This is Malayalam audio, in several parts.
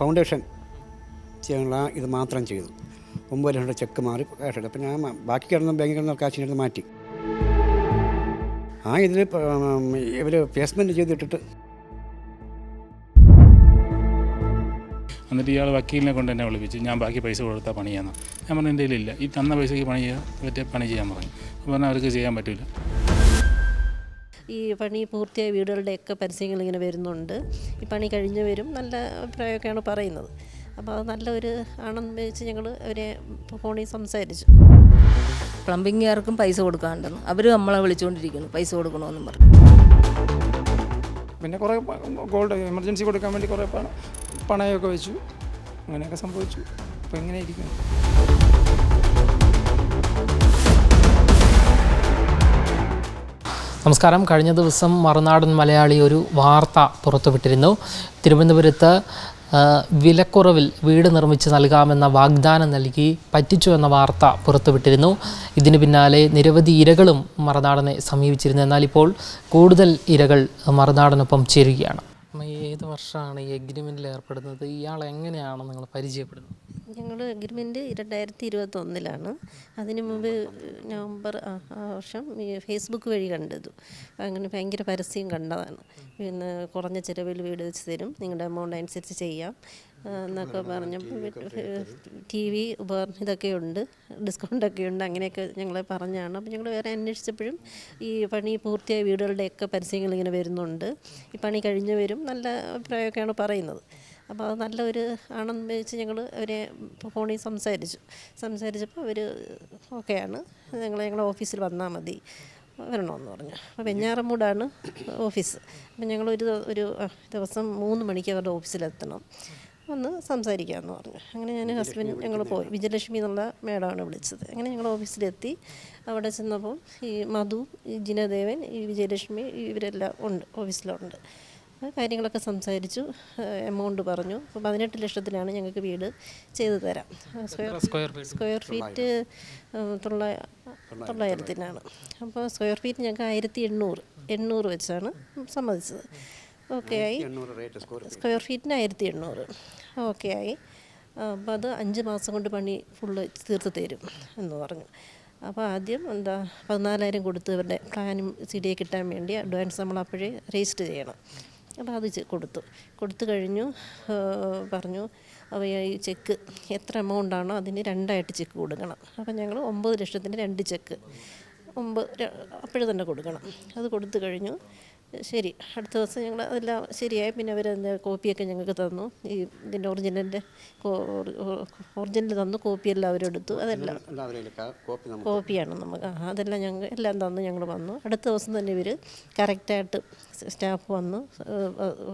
ഫൗണ്ടേഷൻ ചെയ്യാനുള്ള ഇത് മാത്രം ചെയ്തു. ഒമ്പത് ലക്ഷം ചെക്ക് മാറി ക്യാഷ് അപ്പം ഞാൻ ബാക്കി കിടന്ന ബാങ്കിൽ കിടന്ന കാശിനെടുത്ത് മാറ്റി. ആ ഇതിൽ ഇവർ പ്ലേസ്മെന്റ് ചെയ്തിട്ടിട്ട് എന്നിട്ട് ഇയാൾ വക്കീലിനെ കൊണ്ട് എന്നെ വിളിപ്പിച്ച് ഞാൻ ബാക്കി പൈസ കൊടുത്താൽ പണി ചെയ്യാമെന്ന് ഞാൻ പറഞ്ഞു എന്റെ കയ്യിലില്ല. ഈ തന്ന പൈസയ്ക്ക് പണി ചെയ്യാൻ പറ്റിയ പണി ചെയ്യാൻ പറഞ്ഞു. അപ്പോൾ പറഞ്ഞാൽ അവർക്ക് ചെയ്യാൻ പറ്റില്ല ഈ പണി പൂർത്തിയായ വീടുകളുടെയൊക്കെ പരസ്യങ്ങൾ ഇങ്ങനെ വരുന്നുണ്ട്. ഈ പണി കഴിഞ്ഞവരും നല്ല അഭിപ്രായമൊക്കെയാണ് പറയുന്നത്. അപ്പോൾ അത് നല്ലൊരു ആണെന്ന് വെച്ച് ഞങ്ങൾ അവരെ ഫോണിൽ സംസാരിച്ചു. പ്ലംബിങ്ങുകാർക്കും പൈസ കൊടുക്കാണ്ടെന്ന് അവർ നമ്മളെ വിളിച്ചുകൊണ്ടിരിക്കുന്നു. പൈസ കൊടുക്കണമെന്നും പറഞ്ഞു. പിന്നെ കുറേ ഗോൾഡ് എമർജൻസി കൊടുക്കാൻ വേണ്ടി കുറേ പണം പണയമൊക്കെ വെച്ചു. അങ്ങനെയൊക്കെ സംഭവിച്ചു. അപ്പോൾ എങ്ങനെ ഇരിക്കുന്നു. നമസ്കാരം. കഴിഞ്ഞ ദിവസം മറുനാടൻ മലയാളി ഒരു വാർത്ത പുറത്തുവിട്ടിരുന്നു. തിരുവനന്തപുരത്ത് വിലക്കുറവിൽ വീട് നിർമ്മിച്ച് നൽകാമെന്ന വാഗ്ദാനം നൽകി പറ്റിച്ചു എന്ന വാർത്ത പുറത്തുവിട്ടിരുന്നു. ഇതിന് പിന്നാലെ നിരവധി ഇരകളും മറുനാടനെ സമീപിച്ചിരുന്നു. എന്നാൽ ഇപ്പോൾ കൂടുതൽ ഇരകൾ മറുനാടനൊപ്പം ചേരുകയാണ്. ഏത് വർഷമാണ് ഈ അഗ്രിമെന്റിൽ ഏർപ്പെടുന്നത്? ഇയാൾ എങ്ങനെയാണ് നിങ്ങൾ പരിചയപ്പെടുന്നത്? ഞങ്ങൾ അഗ്രിമെന്റ് രണ്ടായിരത്തി ഇരുപത്തൊന്നിലാണ് അതിനു മുമ്പ് നവംബർ ആ വർഷം ഫേസ്ബുക്ക് വഴി കണ്ടത്. അങ്ങനെ ഭയങ്കര പരസ്യം കണ്ടതാണ്. പിന്നെ കുറഞ്ഞ ചിലവിൽ വീട് വെച്ച് തരും. നിങ്ങളുടെ എമൗണ്ട് അനുസരിച്ച് ചെയ്യാം. എന്നൊക്കെ പറഞ്ഞപ്പോൾ ടി വി ഉപകരണം ഇതൊക്കെ ഉണ്ട്. ഡിസ്കൗണ്ടൊക്കെ ഉണ്ട്. അങ്ങനെയൊക്കെ ഞങ്ങളെ പറഞ്ഞാണ്. അപ്പോൾ ഞങ്ങൾ വേറെ അന്വേഷിച്ചപ്പോഴും ഈ പണി പൂർത്തിയായ വീടുകളുടെയൊക്കെ പരസ്യങ്ങൾ ഇങ്ങനെ വരുന്നുണ്ട്. ഈ പണി കഴിഞ്ഞവരും നല്ല അഭിപ്രായമൊക്കെയാണ് പറയുന്നത്. അപ്പോൾ അത് നല്ലൊരു ആണെന്ന് വെച്ച് ഞങ്ങൾ അവരെ ഫോണിൽ സംസാരിച്ചു. സംസാരിച്ചപ്പോൾ അവർ ഓക്കെയാണ്. ഞങ്ങൾ ഞങ്ങളുടെ ഓഫീസിൽ വന്നാൽ മതി. വരണമെന്ന് പറഞ്ഞു. അപ്പോൾ വെഞ്ഞാറമൂടാണ് ഓഫീസ്. അപ്പം ഞങ്ങൾ ഒരു ഒരു ദിവസം മൂന്ന് മണിക്ക് അവരുടെ ഓഫീസിലെത്തണം. വന്ന് സംസാരിക്കാമെന്ന് പറഞ്ഞു. അങ്ങനെ ഞാൻ ഹസ്ബൻഡ് ഞങ്ങൾ പോയി. വിജയലക്ഷ്മി എന്നുള്ള മേഡമാണ് വിളിച്ചത്. അങ്ങനെ ഞങ്ങൾ ഓഫീസിലെത്തി. അവിടെ ചെന്നപ്പോൾ ഈ മധു ഈ ജിനദേവൻ ഈ വിജയലക്ഷ്മി ഇവരെല്ലാം ഉണ്ട് ഓഫീസിലുണ്ട്. ആ കാര്യങ്ങളൊക്കെ സംസാരിച്ചു. എമൗണ്ട് പറഞ്ഞു. അപ്പോൾ പതിനെട്ട് ലക്ഷത്തിലാണ് ഞങ്ങൾക്ക് വീട് ചെയ്തു തരാം. Square square feet square feet ഉം, തൊള്ള തൊള്ളായിരത്തിനാണ് അപ്പോൾ സ്ക്വയർ ഫീറ്റ് ഞങ്ങൾക്ക് ആയിരത്തി എണ്ണൂറ്. എണ്ണൂറ് വെച്ചാണ് സമ്മതിച്ചത്. ഓക്കെ ആയി. സ്ക്വയർ ഫീറ്റിന് ആയിരത്തി എണ്ണൂറ്. ഓക്കെ ആയി അപ്പോൾ അത് അഞ്ച് മാസം കൊണ്ട് പണി ഫുള്ള് തീർത്ത് തരും എന്ന് പറഞ്ഞു. അപ്പോൾ ആദ്യം എന്താ പതിനാലായിരം കൊടുത്ത് ഇവരുടെ പ്ലാനും സി ഡി കിട്ടാൻ വേണ്ടി അഡ്വാൻസ് നമ്മൾ അപ്പോഴേ രജിസ്റ്റർ ചെയ്യണം. അപ്പോൾ അത് കൊടുത്തു. കൊടുത്തു കഴിഞ്ഞു പറഞ്ഞു അവ ഈ ചെക്ക് എത്ര എമൗണ്ട് ആണോ അതിന് രണ്ടായിട്ട് ചെക്ക് കൊടുക്കണം. അപ്പോൾ ഞങ്ങൾ ഒമ്പത് ലക്ഷത്തിന്റെ രണ്ട് ചെക്ക്. ഒമ്പത് അപ്പോഴേ തന്നെ കൊടുക്കണം. അത് കൊടുത്തു കഴിഞ്ഞു. ശരി. അടുത്ത ദിവസം ഞങ്ങൾ അതെല്ലാം ശരിയായി. പിന്നെ അവർ അതിന്റെ കോപ്പിയൊക്കെ ഞങ്ങൾക്ക് തന്നു. ഈ ഇതിന്റെ ഒറിജിനലിന്റെ ഒറിജിനൽ തന്നു. കോപ്പിയെല്ലാം അവരെടുത്തു അതെല്ലാം. കോപ്പിയാണ് നമുക്ക്. ആ അതെല്ലാം ഞങ്ങൾ എല്ലാം തന്നു ഞങ്ങൾ വന്നു. അടുത്ത ദിവസം തന്നെ ഇവർ കറക്റ്റായിട്ട് സ്റ്റാഫ് വന്നു.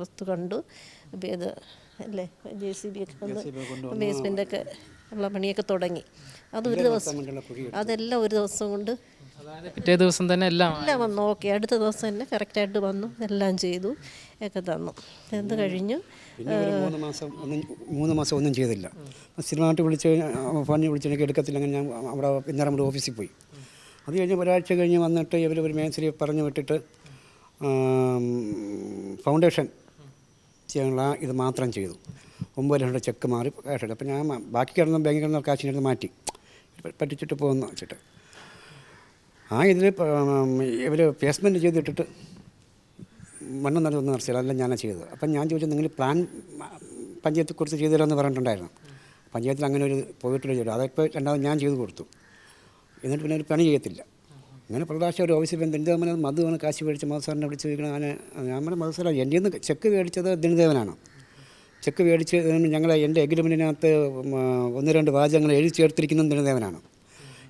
വസ്തു കണ്ടു. ഇത് അല്ലേ? ജെ സി ബി ഒക്കെ വന്ന് ബേസ്മെന്റൊക്കെ ഉള്ള പണിയൊക്കെ തുടങ്ങി. അത് ഒരു ദിവസം അതെല്ലാം ഒരു ദിവസം കൊണ്ട് അതായത് പിറ്റേ ദിവസം തന്നെ എല്ലാം എല്ലാം വന്നു. ഓക്കെ അടുത്ത ദിവസം തന്നെ കറക്റ്റായിട്ട് വന്നു. എല്ലാം ചെയ്തു. ഒക്കെ തന്നു. എന്ത് കഴിഞ്ഞു? പിന്നെ മൂന്ന് മാസം ഒന്നും മൂന്ന് മാസം ഒന്നും ചെയ്തില്ല. സ്ഥിരമായിട്ട് വിളിച്ച് ഫോണിൽ വിളിച്ച് എനിക്ക് എടുക്കത്തില്ല. അങ്ങനെ ഞാൻ അവിടെ ഇന്നലെ നമ്മുടെ ഓഫീസിൽ പോയി. അത് കഴിഞ്ഞ് ഒരാഴ്ച കഴിഞ്ഞ് വന്നിട്ട് ഇവർ ഒരു മേസരി പറഞ്ഞു വിട്ടിട്ട് ഫൗണ്ടേഷൻ ചെയ്യാനുള്ള ഇത് മാത്രം ചെയ്തു. ഒമ്പത് ലക്ഷം ചെക്ക് മാറി ക്യാഷ് എടുത്തു. അപ്പം ഞാൻ ബാക്കി കിടന്ന ബാങ്കിൽ കിടന്ന കാശിനെടുത്ത് മാറ്റി. പറ്റിച്ചിട്ട് പോകുന്നു വെച്ചിട്ട്. ആ ഇതിൽ ഇവർ പ്ലേസ്മെന്റ് ചെയ്തിട്ടിട്ട് മണ്ണ് ഒന്നും നടത്തില്ല അതെല്ലാം ഞാനാണ് ചെയ്തത്. അപ്പം ഞാൻ ചോദിച്ചു നിങ്ങൾ പ്ലാൻ പഞ്ചായത്തെ കുറിച്ച് ചെയ്തു തരാമെന്ന് പറഞ്ഞിട്ടുണ്ടായിരുന്നു. പഞ്ചായത്തിൽ അങ്ങനെ ഒരു പോയിട്ടില്ല ചെയ്തു. അതിപ്പോൾ രണ്ടാമത് ഞാൻ ചെയ്തു കൊടുത്തു. എന്നിട്ട് പിന്നെ ഒരു പണി ചെയ്യത്തില്ല. അങ്ങനെ പ്രകാശം ഒരു ഓഫീസിൽ എന്റെ നമ്മൾ മധുവാണ് കാശ് മേടിച്ച് മധുസാറിനെ വിളിച്ച് ചോദിക്കണം അങ്ങനെ ഞാൻ പറഞ്ഞ മധുസാറ. എന്റെ നിന്ന് ചെക്ക് മേടിച്ചത് ദിനദേവനാണ് ചെക്ക് മേടിച്ച് ഞങ്ങൾ എന്റെ എഗ്രിമെന്റിനകത്ത് ഒന്ന് രണ്ട് വാചകങ്ങൾ എഴുതി ചേർത്തിരിക്കുന്നത് ദിനദേവനാണ്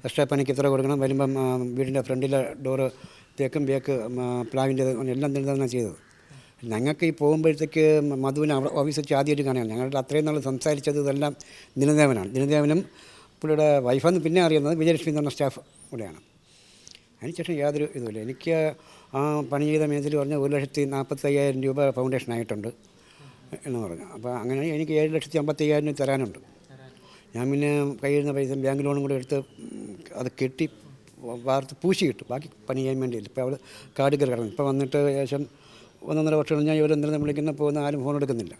എക്സ്ട്രാ പണിക്ക് ഇത്ര കൊടുക്കണം? വരുമ്പം വീടിന്റെ ഫ്രണ്ടിലെ ഡോറ് തേക്കും ബേക്ക് പ്ലാവിന്റെ എല്ലാം തന്നെ ചെയ്തത്. ഞങ്ങൾക്ക് ഈ പോകുമ്പോഴത്തേക്ക് മധുവിനെ ഓഫീസിൽ വെച്ച് ആദ്യമായിട്ട് കാണുകയാണ്. ഞങ്ങളുടെ അത്രയും നാൾ സംസാരിച്ചത് ഇതെല്ലാം ദിനദേവനാണ്. ദിനദേവനും പുള്ളിയുടെ വൈഫെന്ന് പിന്നെ അറിയുന്നത് വിജയലക്ഷ്മി എന്ന് പറഞ്ഞ സ്റ്റാഫ് കൂടെയാണ്. അതിനുശേഷം യാതൊരു ഇതുമില്ല. എനിക്ക് ആ പണി ചെയ്ത മേഖല പറഞ്ഞാൽ ഒരു ലക്ഷത്തി നാൽപ്പത്തയ്യായിരം രൂപ ഫൗണ്ടേഷൻ ആയിട്ടുണ്ട് എന്ന് പറഞ്ഞു. അപ്പോൾ അങ്ങനെ എനിക്ക് ഏഴ് ലക്ഷത്തി അമ്പത്തയ്യായിരം തരാനുണ്ട്. ഞാൻ പിന്നെ കയ്യിൽ നിന്ന് പൈസ ബാങ്ക് ലോണും കൂടെ എടുത്ത് അത് കെട്ടി വാർത്ത് പൂശി കിട്ടും ബാക്കി പണി ചെയ്യാൻ വേണ്ടിയില്ല. ഇപ്പോൾ അവൾ കാട് കയറി കിടന്നു ഇപ്പോൾ വന്നിട്ട് ഏകദേശം ഒന്നൊന്നര വർഷം കഴിഞ്ഞാൽ ഇവരെന്തെങ്കിലും വിളിക്കുന്ന? പോകുന്ന ആരും ഫോൺ എടുക്കുന്നില്ല.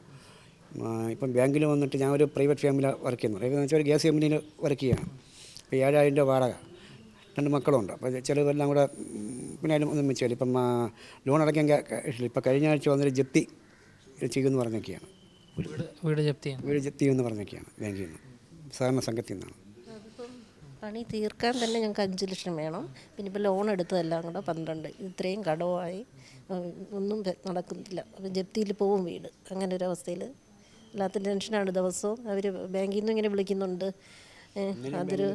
ഇപ്പം ബാങ്കിൽ വന്നിട്ട് ഞാൻ ഒരു പ്രൈവറ്റ് ഫാമിലി വർക്ക് ചെയ്യുന്നു. പ്രൈവറ്റ് വെച്ചാൽ ഒരു ഗ്യാസ് കമ്പനിയിൽ വർക്ക് ചെയ്യുകയാണ് അപ്പോൾ ഏഴായിരം രൂപ വാടക. രണ്ട് മക്കളുണ്ട്. അപ്പോൾ ചിലവെല്ലാം കൂടെ പിന്നെ അതിലും ഒന്നും വെച്ചാൽ ഇപ്പം ലോൺ അടയ്ക്കാൻ ഇപ്പം കഴിഞ്ഞ ആഴ്ച വന്നൊരു ജപ്തി ചെയ്യുമെന്ന് പറഞ്ഞൊക്കെയാണ്. വീട് ജപ്തി വീട് ജപ്തി ചെയ്യുമെന്ന് പറഞ്ഞൊക്കെയാണ് ബാങ്കിൽ നിന്ന്. സഹകരണ സംഘത്തിൽ നിന്നാണ്. പണി തീർക്കാൻ തന്നെ ഞങ്ങൾക്ക് അഞ്ച് ലക്ഷം വേണം. പിന്നെ ഇപ്പോൾ ലോൺ എടുത്തതെല്ലാം കൂടെ പന്ത്രണ്ട്. ഇത്രയും കടവുമായി ഒന്നും നടക്കുന്നില്ല. ജപ്തിയിൽ പോവും വീട്. അങ്ങനെ ഒരു അവസ്ഥയിൽ വല്ലാത്ത ടെൻഷനാണ് ദിവസവും. അവർ ബാങ്കിൽ നിന്ന് ഇങ്ങനെ വിളിക്കുന്നുണ്ട്. അതൊരു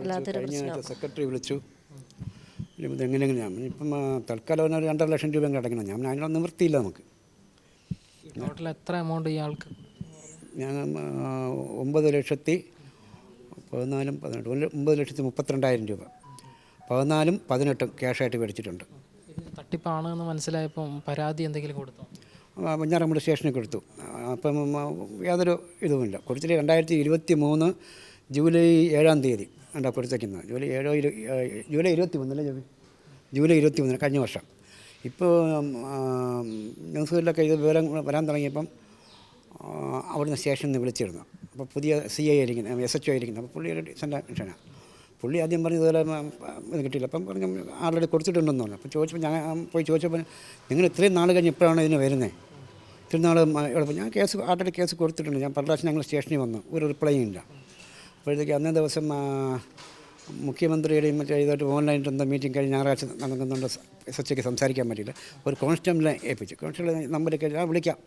വല്ലാത്തൊരു പ്രശ്നമാണ്. സെക്രട്ടറി വിളിച്ചു. എങ്ങനെയെങ്കിലും ഞാൻ ഇപ്പം തൽക്കാലം ഒരു രണ്ടര ലക്ഷം രൂപ അടങ്ങണം അടയ്ക്കണം. ഞാൻ അതിനുള്ള നിവൃത്തിയില്ല നമുക്ക്. ടോട്ടൽ എത്ര എമൗണ്ട് ഇയാൾക്ക് ഞാൻ ഒമ്പത് ലക്ഷത്തി പതിനാലും പതിനെട്ട് ഒരു ഒമ്പത് ലക്ഷത്തി മുപ്പത്തിരണ്ടായിരം രൂപ. പതിനാലും പതിനെട്ടും ക്യാഷായിട്ട് മേടിച്ചിട്ടുണ്ട്. തട്ടിപ്പാണ് എന്ന് മനസ്സിലായപ്പം പരാതി എന്തെങ്കിലും കൊടുത്തു? പഞ്ഞാറമ്മൂട് സ്റ്റേഷനിൽ കൊടുത്തു. അപ്പം യാതൊരു ഇതുമില്ല. കൊടുത്തിട്ട് രണ്ടായിരത്തി ഇരുപത്തി മൂന്ന് ജൂലൈ ഏഴാം തീയതി ഉണ്ടാ കൊടുത്തേക്കുന്നത്. ജൂലൈ ഏഴോ ഇരു ജൂലൈ ഇരുപത്തി മൂന്നല്ലേ ജൂലൈ ജൂലൈ ഇരുപത്തി മൂന്നിന് കഴിഞ്ഞ വർഷം. ഇപ്പോൾ ന്യൂസുകളിലൊക്കെ ഇത് വിവരം വരാൻ തുടങ്ങിയപ്പം അവിടുന്ന് സ്റ്റേഷനിൽ നിന്ന് വിളിച്ചിരുന്നു. അപ്പോൾ പുതിയ സി ഐ ആയിരിക്കുന്നത് എസ് എച്ച് ഒ ആയിരിക്കുന്നത് അപ്പോൾ പുള്ളി ഒരു ഡീസന്റ് മനുഷ്യനാണ് പുള്ളി ആദ്യം പറഞ്ഞു ഇതുപോലെ ഇത് കിട്ടിയില്ല. അപ്പം പറഞ്ഞു ആൾറെഡി കൊടുത്തിട്ടുണ്ടെന്ന് പറഞ്ഞു. അപ്പോൾ ചോദിച്ചപ്പോൾ ഞാൻ പോയി ചോദിച്ചപ്പോൾ നിങ്ങൾ ഇത്രയും നാൾ കഴിഞ്ഞ് ഇപ്പോഴാണ് ഇതിന് വരുന്നത് ഇത്രയും നാൾ എളുപ്പം ഞാൻ കേസ് ആൾറെഡി കേസ് കൊടുത്തിട്ടുണ്ട്. ഞാൻ പല പ്രാവശ്യം ഞങ്ങൾ സ്റ്റേഷനിൽ വന്നു. ഒരു റിപ്ലൈയും ഇല്ല. അപ്പോഴത്തേക്ക് അന്നേ ദിവസം മുഖ്യമന്ത്രിയുടെയും മറ്റേ ഇതായിട്ട് ഓൺലൈനായിട്ട് എന്താ മീറ്റിംഗ് കഴിഞ്ഞ് ഞായറാഴ്ച നടക്കുന്നുണ്ട്. എസ് എച്ച് സംസാരിക്കാൻ പറ്റിയില്ല. ഒരു കോൺസ്റ്റബിളിനെ ഏൽപ്പിച്ചു. കോൺസ്റ്റബിൾ നമ്പരൊക്കെ ഞാൻ വിളിക്കാം.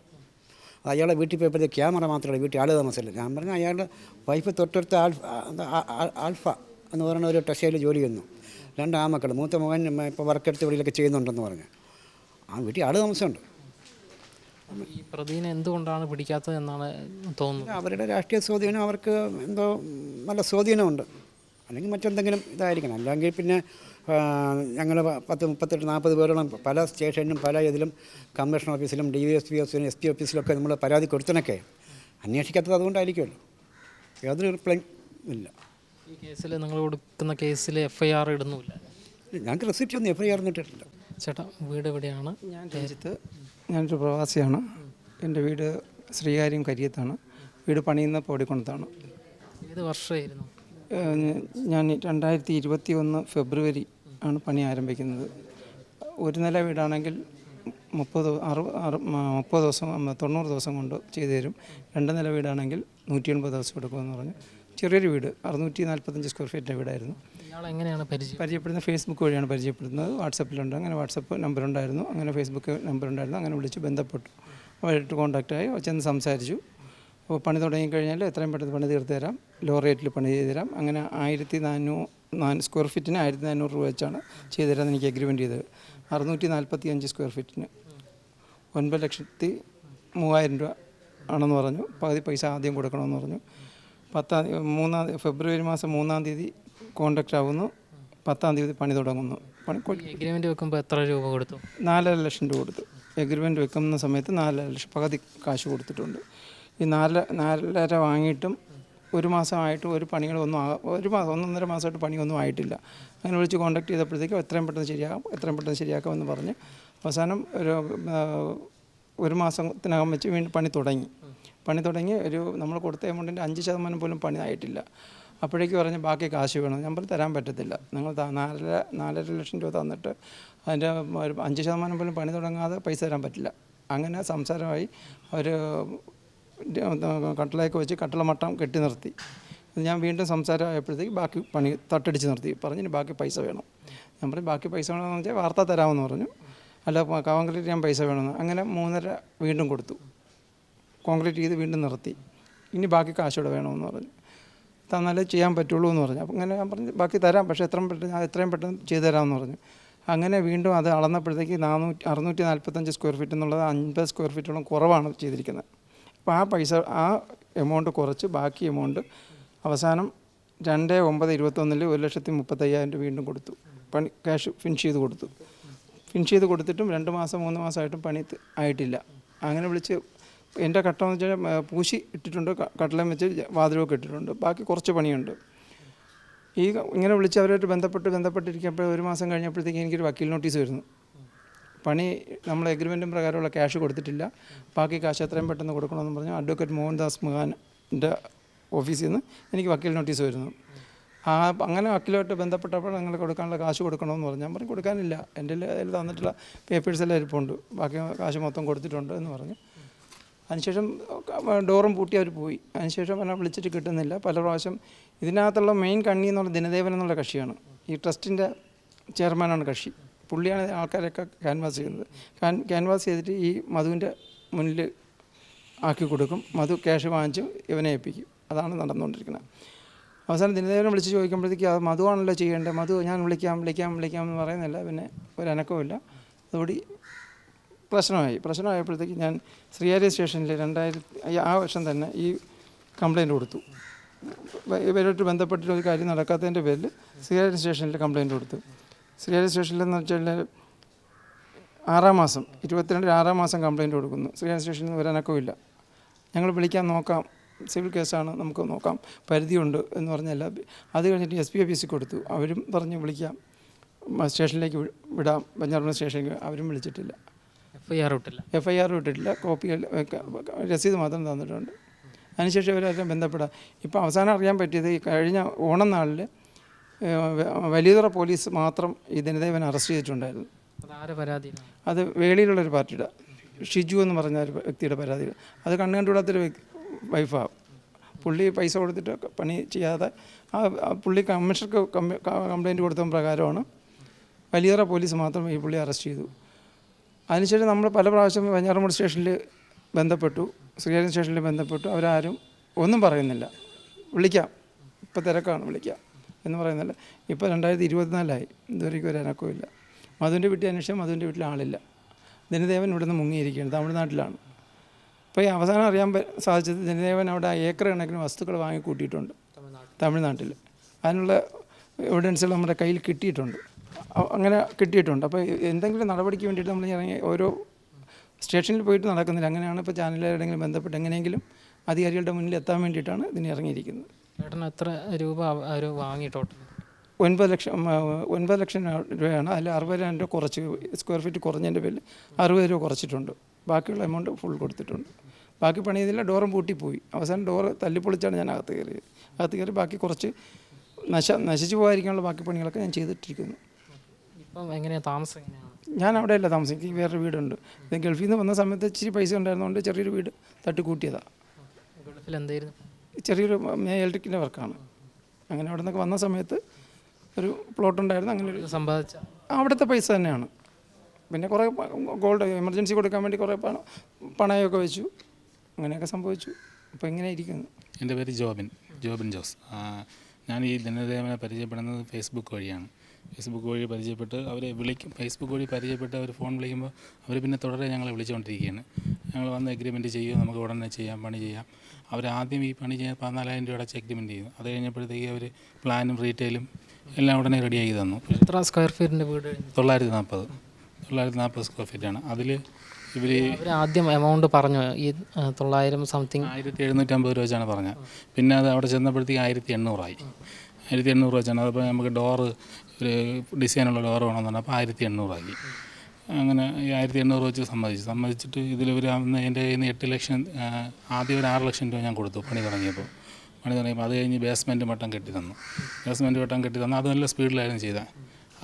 അയാളെ വീട്ടിൽ പോയപ്പോഴത്തെ ക്യാമറ മാത്രമല്ല വീട്ടിൽ ആൾ താമസമില്ല ഞാൻ പറഞ്ഞു അയാളുടെ വൈഫ് തൊട്ടടുത്ത ആൽഫ ആൽഫ എന്ന് പറയുന്ന ഒരു ടെക്സ്റ്റൈൽ ജോലി ചെയ്യുന്നു. രണ്ട് ആമക്കൾ മൂത്ത മകൻ ഇപ്പോൾ വർക്കെടുത്ത് വെളിയിലൊക്കെ ചെയ്യുന്നുണ്ടെന്ന് പറഞ്ഞു. ആ വീട്ടിൽ ആൾ താമസമുണ്ട്. ഈ പ്രതിനെ എന്തുകൊണ്ടാണ് പിടിക്കാത്തത് എന്നാണ് തോന്നുന്നത്? അവരുടെ രാഷ്ട്രീയ സ്വാധീനം അവർക്ക് എന്തോ നല്ല സ്വാധീനമുണ്ട്. അല്ലെങ്കിൽ മറ്റെന്തെങ്കിലും ഇതായിരിക്കണം. അല്ലെങ്കിൽ പിന്നെ ഞങ്ങൾ പത്ത് മുപ്പത്തെട്ട് നാൽപ്പത് പേരോളം പല സ്റ്റേഷനിലും പല ഇതിലും കമ്മീഷൻ ഓഫീസിലും ഡി വി എസ് പി ഓഫീസിലും എസ് പി ഓഫീസിലൊക്കെ നമ്മൾ പരാതി കൊടുത്തനൊക്കെ അന്വേഷിക്കാത്തത് അതുകൊണ്ടായിരിക്കുമല്ലോ. യാതൊരു റിപ്ലൈ ഇല്ല. ഈ കേസിൽ നിങ്ങൾ കൊടുക്കുന്ന കേസിൽ എഫ് ഐ ആർ ഇടുന്നുമില്ല. ഞങ്ങൾക്ക് റെസിപ്റ്റ് ഒന്നും എഫ് ഐ ആർ ഇട്ടിട്ടില്ല. ചേട്ടാ വീട് എവിടെയാണ്? ഞാൻ രഞ്ജിത്ത്. ഞാനൊരു പ്രവാസിയാണ്. എന്റെ വീട് ശ്രീകാര്യം കരിയത്താണ്. വീട് പണിയുന്ന പോടിക്കുണത്താണ് ഏത് വർഷമായിരുന്നു? ഞാൻ രണ്ടായിരത്തി ഇരുപത്തി ഒന്ന് ഫെബ്രുവരി ആണ് പണി ആരംഭിക്കുന്നത്. ഒരു നില വീടാണെങ്കിൽ മുപ്പത് അറു മുപ്പത് ദിവസം തൊണ്ണൂറ് ദിവസം കൊണ്ട് ചെയ്തു തരും. രണ്ട് നില വീടാണെങ്കിൽ നൂറ്റി എൺപത് ദിവസം എടുക്കുമെന്ന് പറഞ്ഞു. ചെറിയൊരു വീട് അറുന്നൂറ്റി നാൽപ്പത്തഞ്ച് സ്ക്വയർ ഫീറ്റിന്റെ വീടായിരുന്നു. എങ്ങനെയാണ് പരിചയപ്പെടുന്നത് പരിചയപ്പെടുന്ന ഫേസ്ബുക്ക് വഴിയാണ് പരിചയപ്പെടുന്നത്. വാട്സപ്പിലുണ്ട് അങ്ങനെ വാട്സപ്പ് നമ്പറുണ്ടായിരുന്നു. അങ്ങനെ ഫേസ്ബുക്ക് നമ്പർ ഉണ്ടായിരുന്നു അങ്ങനെ വിളിച്ച് ബന്ധപ്പെട്ടു. അവരായിട്ട് കോൺടാക്റ്റായി ചെന്ന് സംസാരിച്ചു. അപ്പോൾ പണി തുടങ്ങിക്കഴിഞ്ഞാൽ എത്രയും പെട്ടെന്ന് പണി തീർത്ത് തരാം ലോ റേറ്റിൽ പണി ചെയ്ത് തരാം അങ്ങനെ ആയിരത്തി നാനൂ നാല് സ്ക്വയർ ഫീറ്റിന് ആയിരത്തി നാനൂറ് രൂപ വെച്ചാണ് ചെയ്ത് തരാമെന്ന് എനിക്ക് അഗ്രിമെന്റ് ചെയ്തത്. അറുന്നൂറ്റി നാൽപ്പത്തി അഞ്ച് സ്ക്വയർ ഫീറ്റിന് ഒൻപത് ലക്ഷത്തി മൂവായിരം രൂപ ആണെന്ന് പറഞ്ഞു. പകുതി പൈസ ആദ്യം കൊടുക്കണമെന്ന് പറഞ്ഞു. പത്താം മൂന്നാം ഫെബ്രുവരി മാസം മൂന്നാം തീയതി കോൺടാക്റ്റ് ആവുന്നു. പത്താം തീയതി പണി തുടങ്ങുന്നു. പണി എഗ്രിമെന്റ് വെക്കുമ്പോൾ എത്ര രൂപ കൊടുത്തു? നാലര ലക്ഷം രൂപ കൊടുത്തു. എഗ്രിമെന്റ് വെക്കുന്ന സമയത്ത് നാലര ലക്ഷം പകുതി കാശ് കൊടുത്തിട്ടുണ്ട്. ഈ നാല് നാലര വാങ്ങിയിട്ടും ഒരു മാസമായിട്ടും ഒരു പണികളൊന്നും ഒരു മാസം ഒന്നൊന്നര മാസമായിട്ട് പണിയൊന്നും ആയിട്ടില്ല. അങ്ങനെ വിളിച്ച് കോൺടാക്ട് ചെയ്തപ്പോഴത്തേക്കും എത്രയും പെട്ടെന്ന് ശരിയാക്കാം എത്രയും പെട്ടെന്ന് ശരിയാക്കാമെന്ന് പറഞ്ഞ് അവസാനം ഒരു ഒരു മാസത്തിനകം വെച്ച് വീണ്ടും പണി തുടങ്ങി. പണി തുടങ്ങി ഒരു നമ്മൾ കൊടുത്ത എമൗണ്ടിന്റെ അഞ്ച് ശതമാനം പോലും പണി ആയിട്ടില്ല. അപ്പോഴേക്ക് പറഞ്ഞ് ബാക്കി കാശ് വേണം ഞാൻ പറഞ്ഞ് തരാൻ പറ്റത്തില്ല. നിങ്ങൾ നാലര നാലര ലക്ഷം രൂപ തന്നിട്ട് അതിന്റെ ഒരു അഞ്ച് ശതമാനം പോലും പണി തുടങ്ങാതെ പൈസ തരാൻ പറ്റില്ല. അങ്ങനെ സംസാരമായി അവർ കട്ടളയൊക്കെ വെച്ച് കട്ടള മട്ടം കെട്ടി നിർത്തി. ഞാൻ വീണ്ടും സംസാരമായപ്പോഴത്തേക്ക് ബാക്കി പണി തട്ടടിച്ച് നിർത്തി. പറഞ്ഞു ഇനി ബാക്കി പൈസ വേണം. ഞാൻ പറഞ്ഞു ബാക്കി പൈസ വേണമെന്ന് വെച്ചാൽ വാർത്ത തരാമെന്ന് പറഞ്ഞു. അല്ല കോൺക്രീറ്റ് ഞാൻ പൈസ വേണമെന്ന്. അങ്ങനെ മൂന്നര വീണ്ടും കൊടുത്തു. കോൺക്രീറ്റ് ചെയ്ത് വീണ്ടും നിർത്തി. ഇനി ബാക്കി കാശൂടെ വേണമെന്ന് പറഞ്ഞു. തന്നാലേ ചെയ്യാൻ പറ്റുള്ളൂ എന്ന് പറഞ്ഞു. അപ്പം അങ്ങനെ ഞാൻ പറഞ്ഞു ബാക്കി തരാം. പക്ഷേ എത്രയും പെട്ടെന്ന് എത്രയും പെട്ടെന്ന് ചെയ്തു തരാമെന്ന് പറഞ്ഞു. അങ്ങനെ വീണ്ടും അത് അളന്നപ്പോഴത്തേക്ക് നാനൂറ്റി അറുന്നൂറ്റി നാൽപ്പത്തഞ്ച് സ്ക്വയർ ഫീറ്റ് എന്നുള്ളത് അൻപത് സ്ക്വയർ ഫീറ്റോളം കുറവാണ് ചെയ്തിരിക്കുന്നത്. അപ്പോൾ ആ പൈസ ആ എമൗണ്ട് കുറച്ച് ബാക്കി എമൗണ്ട് അവസാനം രണ്ട് ഒമ്പത് ഇരുപത്തൊന്നിൽ ഒരു ലക്ഷത്തി മുപ്പത്തയ്യായിരം രൂപ വീണ്ടും കൊടുത്തു. പണി ക്യാഷ് ഫിനിഷ് ചെയ്ത് കൊടുത്തു. ഫിനിഷ് ചെയ്ത് കൊടുത്തിട്ടും രണ്ട് മാസം മൂന്ന് മാസമായിട്ടും പണി ആയിട്ടില്ല. അങ്ങനെ വിളിച്ച് എന്റെ കട്ടമെന്ന് വെച്ചാൽ ആ, പൂശി ഇട്ടിട്ടുണ്ട് കട്ടലം വെച്ച് വാതിലൊക്കെ ഇട്ടിട്ടുണ്ട്. ബാക്കി കുറച്ച് പണിയുണ്ട്. ഈ ഇങ്ങനെ വിളിച്ച് അവരായിട്ട് ബന്ധപ്പെട്ട് ബന്ധപ്പെട്ടിരിക്കുമ്പോൾ ഒരു മാസം കഴിഞ്ഞപ്പോഴത്തേക്ക് എനിക്കൊരു വക്കീൽ നോട്ടീസ് വരുന്നു. പണി നമ്മൾ എഗ്രിമെന്റും പ്രകാരമുള്ള ക്യാഷ് കൊടുത്തിട്ടില്ല. ബാക്കി കാശ് എത്രയും പെട്ടെന്ന് കൊടുക്കണമെന്ന് പറഞ്ഞു അഡ്വക്കേറ്റ് മോഹൻദാസ് മുഖാന്റെ ഓഫീസിൽ നിന്ന് എനിക്ക് വക്കീൽ നോട്ടീസ് വരുന്നു. ആ അങ്ങനെ വക്കീലുമായിട്ട് ബന്ധപ്പെട്ടപ്പോൾ നിങ്ങൾ കൊടുക്കാനുള്ള കാശ് കൊടുക്കണമെന്ന് പറഞ്ഞു. ഞാൻ പറഞ്ഞു കൊടുക്കാനില്ല. എന്റെ അതിൽ തന്നിട്ടുള്ള പേപ്പേഴ്സ് എല്ലാം ഇരിപ്പുണ്ട്. ബാക്കി കാശ് മൊത്തം കൊടുത്തിട്ടുണ്ട് എന്ന് പറഞ്ഞു. അതിനുശേഷം ഡോറും പൂട്ടി അവർ പോയി. അതിനുശേഷം എന്നെ വിളിച്ചിട്ട് കിട്ടുന്നില്ല. പല പ്രാവശ്യം ഇതിനകത്തുള്ള മെയിൻ കണ്ണി എന്നുള്ള ദിനദേവൻ എന്നുള്ള കക്ഷിയാണ്. ഈ ട്രസ്റ്റിന്റെ ചെയർമാനാണ് കക്ഷി. പുള്ളിയാണ് ആൾക്കാരൊക്കെ ക്യാൻവാസ് ചെയ്യുന്നത്. ക്യാൻ ക്യാൻവാസ് ചെയ്തിട്ട് ഈ മധുവിന്റെ മുന്നിൽ ആക്കി കൊടുക്കും. മധു ക്യാഷ് വാങ്ങിച്ച് ഇവനെ ഏൽപ്പിക്കും. അതാണ് നടന്നുകൊണ്ടിരിക്കുന്നത്. അവസാനം ദിനദേവനെ വിളിച്ച് ചോദിക്കുമ്പോഴത്തേക്ക് അത് മധുവാണല്ലോ ചെയ്യേണ്ടത്? മധു ഞാൻ വിളിക്കാം വിളിക്കാം വിളിക്കാം എന്ന് പറയുന്നില്ല. പിന്നെ ഒരു അനക്കവുമില്ല അതോടി പ്രശ്നമായി. പ്രശ്നമായപ്പോഴത്തേക്ക് ഞാൻ ശ്രീഹരി സ്റ്റേഷനിൽ രണ്ടായിരത്തി ആ വർഷം തന്നെ ഈ കംപ്ലൈന്റ് കൊടുത്തു. ഇവ- ഇവരുമായിട്ട് ബന്ധപ്പെട്ടിട്ട് ഒരു കാര്യം നടക്കാത്തതിന്റെ പേരിൽ ശ്രീഹരി സ്റ്റേഷനിൽ കംപ്ലയിന്റ് കൊടുത്തു. ശ്രീഹരി സ്റ്റേഷനിലെന്ന് വെച്ചാൽ ആറാം മാസം ഇരുപത്തിരണ്ടിൽ ആറാം മാസം കംപ്ലയിന്റ് കൊടുക്കുന്നു. ശ്രീഹരി സ്റ്റേഷനിൽ നിന്ന് വരാനൊക്കെ ഞങ്ങൾ വിളിക്കാൻ നോക്കാം. സിവിൽ കേസാണ് നമുക്ക് നോക്കാം. പരിധിയുണ്ട് എന്ന് പറഞ്ഞല്ല അത് കഴിഞ്ഞിട്ട് എസ് പി ഓഫീസിൽ കൊടുത്തു. അവരും പറഞ്ഞ് വിളിക്കാം. സ്റ്റേഷനിലേക്ക് വിടാം. ബഞ്ഞാറുമ സ്റ്റേഷനിലേക്ക് അവരും വിളിച്ചിട്ടില്ല. എഫ് ഐ ആർ ഇട്ടില്ല എഫ് ഐ ആർ ഇട്ടിട്ടില്ല കോപ്പികൾ രസീത് മാത്രം തന്നിട്ടുണ്ട്. അതിനുശേഷം ഇവരെല്ലാം ബന്ധപ്പെടാം. ഇപ്പോൾ അവസാനം അറിയാൻ പറ്റിയത് ഈ കഴിഞ്ഞ ഓണം നാളിൽ വലിയതുറ പോലീസ് മാത്രം ഈ ദിനദേവൻ അറസ്റ്റ് ചെയ്തിട്ടുണ്ടായിരുന്നു. അത് ആരെ പരാതി അത് വേളിയിലുള്ളൊരു പാർട്ടിയുടെ ഷിജു എന്ന് പറഞ്ഞ ഒരു വ്യക്തിയുടെ പരാതി അത് കണ്ണു കണ്ടുകൂടാത്തൊരു വൈഫാണ് പുള്ളി പൈസ കൊടുത്തിട്ട് പണി ചെയ്യാതെ ആ പുള്ളി കമ്മീഷണർക്ക് കംപ്ലയിന്റ് കൊടുത്ത പ്രകാരമാണ് വലിയറ പോലീസ് മാത്രം ഈ പുള്ളി അറസ്റ്റ് ചെയ്തു. അതിനുശേഷം നമ്മൾ പല പ്രാവശ്യം വെഞ്ഞാറമൂട് സ്റ്റേഷനിൽ ബന്ധപ്പെട്ടു ശ്രീകാര്യം സ്റ്റേഷനിൽ ബന്ധപ്പെട്ടു. അവരാരും ഒന്നും പറയുന്നില്ല. വിളിക്കാം. ഇപ്പോൾ തിരക്കാണ് വിളിക്കാം. എന്ന് പറയുന്നില്ല ഇപ്പോൾ രണ്ടായിരത്തി ഇരുപത്തിനാലായി ഇതുവരെയ്ക്കും ഒരു ഇല്ല മധുവിന്റെ വീട്ടിൽ അന്വേഷിച്ചാൽ മധുവിന്റെ വീട്ടിൽ ആളില്ല. ദിനദേവൻ നിന്ന് മുങ്ങിയിരിക്കുകയാണ്. തമിഴ്നാട്ടിലാണ്. ഇപ്പോൾ ഈ അവസാനം അറിയാൻ സാധിച്ചത് ദിനദേവൻ അവിടെ ഏക്കർ കണക്കിന് വസ്തുക്കൾ വാങ്ങി കൂട്ടിയിട്ടുണ്ട് തമിഴ്നാട്ടിൽ അതിനുള്ള എവിഡൻസുകൾ നമ്മുടെ കയ്യിൽ കിട്ടിയിട്ടുണ്ട്. അങ്ങനെ കിട്ടിയിട്ടുണ്ട്. അപ്പോൾ എന്തെങ്കിലും നടപടിക്ക് വേണ്ടിയിട്ട് നമ്മൾ ഇറങ്ങി ഓരോ സ്റ്റേഷനിൽ പോയിട്ട് നടക്കുന്നില്ല. അങ്ങനെയാണ് ഇപ്പോൾ ചാനലുകാരെങ്കിലും ബന്ധപ്പെട്ട് എങ്ങനെയെങ്കിലും അധികാരികളുടെ മുന്നിൽ എത്താൻ വേണ്ടിയിട്ടാണ് ഇതിന് ഇറങ്ങിയിരിക്കുന്നത്. ചേട്ടൻ എത്ര രൂപ ഒരു അവർ വാങ്ങി ടോട്ടൽ ഒൻപത് ലക്ഷം ഒൻപത് ലക്ഷം രൂപയാണ്. അതിൽ അറുപതിനായിരം രൂപ കുറച്ച് സ്ക്വയർ ഫീറ്റ് കുറഞ്ഞതിന്റെ പേരിൽ അറുപത് രൂപ കുറച്ചിട്ടുണ്ട്. ബാക്കിയുള്ള എമൗണ്ട് ഫുൾ കൊടുത്തിട്ടുണ്ട്. ബാക്കി പണി ചെയ്തില്ല ഡോറും പൂട്ടിപ്പോയി അവസാനം ഡോറ് തല്ലിപ്പൊളിച്ചാണ് ഞാൻ അകത്ത് കയറിയത്. അകത്ത് കയറി ബാക്കി കുറച്ച് നശ നശിച്ചു പോകാതിരിക്കാനുള്ള ബാക്കി പണികളൊക്കെ ഞാൻ ചെയ്തിട്ടിരിക്കുന്നു. ഇപ്പം എങ്ങനെയാണ് താമസം എങ്ങനെയാണ് ഞാൻ അവിടെ അല്ല താമസിക്കും എനിക്ക് വേറൊരു വീടുണ്ട്. ഗൾഫിൽ നിന്ന് വന്ന സമയത്ത് ഇച്ചിരി പൈസ ഉണ്ടായിരുന്നതുകൊണ്ട് ചെറിയൊരു വീട് തട്ടിക്കൂട്ടിയതാണ് ഗൾഫിൽ എന്തായിരുന്നു ചെറിയൊരു ഇലക്ട്രിക്കിന്റെ വർക്കാണ് അങ്ങനെ അവിടെ നിന്നൊക്കെ വന്ന സമയത്ത് ഒരു പ്ലോട്ട് ഉണ്ടായിരുന്നു അങ്ങനെ ഒരു സമ്പാദിച്ച. അവിടുത്തെ പൈസ തന്നെയാണ്. പിന്നെ കുറേ ഗോൾഡ് എമർജൻസി കൊടുക്കാൻ വേണ്ടി കുറേ പണം പണയമൊക്കെ വെച്ചു. അങ്ങനെയൊക്കെ സംഭവിച്ചു. അപ്പോൾ ഇങ്ങനെ ഇരിക്കുന്നു. എന്റെ പേര് ജോബിൻ ജോബിൻ ജോസ്. ഞാൻ ഈ ദിനദേവനെ പരിചയപ്പെടുന്നത് ഫേസ്ബുക്ക് വഴിയാണ്. ഫേസ്ബുക്ക് വഴി പരിചയപ്പെട്ട് അവരെ വിളിക്കും. ഫേസ്ബുക്ക് വഴി പരിചയപ്പെട്ട് അവർ ഫോൺ വിളിക്കുമ്പോൾ അവർ പിന്നെ തുടരെ ഞങ്ങളെ വിളിച്ചുകൊണ്ടിരിക്കുകയാണ് ഞങ്ങൾ വന്ന് എഗ്രിമെന്റ് ചെയ്യുക നമുക്ക് ഉടനെ ചെയ്യാം പണി ചെയ്യാം. അവർ ആദ്യം ഈ പണി ചെയ്യാൻ പതിനാലായിരം രൂപ അടച്ച് എഗ്രിമെന്റ് ചെയ്തു. അത് കഴിഞ്ഞപ്പോഴത്തേക്ക് അവർ പ്ലാനും റീറ്റെയിലും എല്ലാം ഉടനെ റെഡിയാക്കി തന്നു. എത്ര സ്ക്വയർ ഫീറ്റിന്റെ വീട്? തൊള്ളായിരത്തി നാൽപ്പത് തൊള്ളായിരത്തി നാൽപ്പത് സ്ക്വയർ ഫീറ്റാണ് അതിൽ ഇവർ ആദ്യം എമൗണ്ട് പറഞ്ഞു. ഈ തൊള്ളായിരം സംതിങ് ആയിരത്തി എഴുന്നൂറ്റമ്പത് രൂപ വെച്ചാണ് പറഞ്ഞത്. പിന്നെ അത് അവിടെ ചെന്നപ്പോഴത്തേക്ക് ആയിരത്തി എണ്ണൂറായി ആയിരത്തി എണ്ണൂറ് വെച്ചാണ്. അതിപ്പോൾ നമുക്ക് ഡോറ് ഒരു ഡിസൈനുള്ള ഡോർ വേണമെന്ന് പറഞ്ഞാൽ അപ്പോൾ ആയിരത്തി എണ്ണൂറാക്കി അങ്ങനെ ഈ ആയിരത്തി എണ്ണൂറ് വെച്ച് സമ്മതിച്ചു. സമ്മതിച്ചിട്ട് ഒരു അന്ന് എന്റെ കയ്യിൽ നിന്ന് എട്ട് ലക്ഷം ആദ്യം ഒരു ആറ് ലക്ഷം രൂപ ഞാൻ കൊടുത്തു പണി തുടങ്ങിയപ്പോൾ. പണി തുടങ്ങിയപ്പോൾ അത് കഴിഞ്ഞ് ബേസ്മെന്റ് മട്ടം കെട്ടി തന്നു. ബേസ്മെന്റ് മട്ടം കെട്ടി തന്നു. അത് നല്ല സ്പീഡിലായിരുന്നു ചെയ്തത്.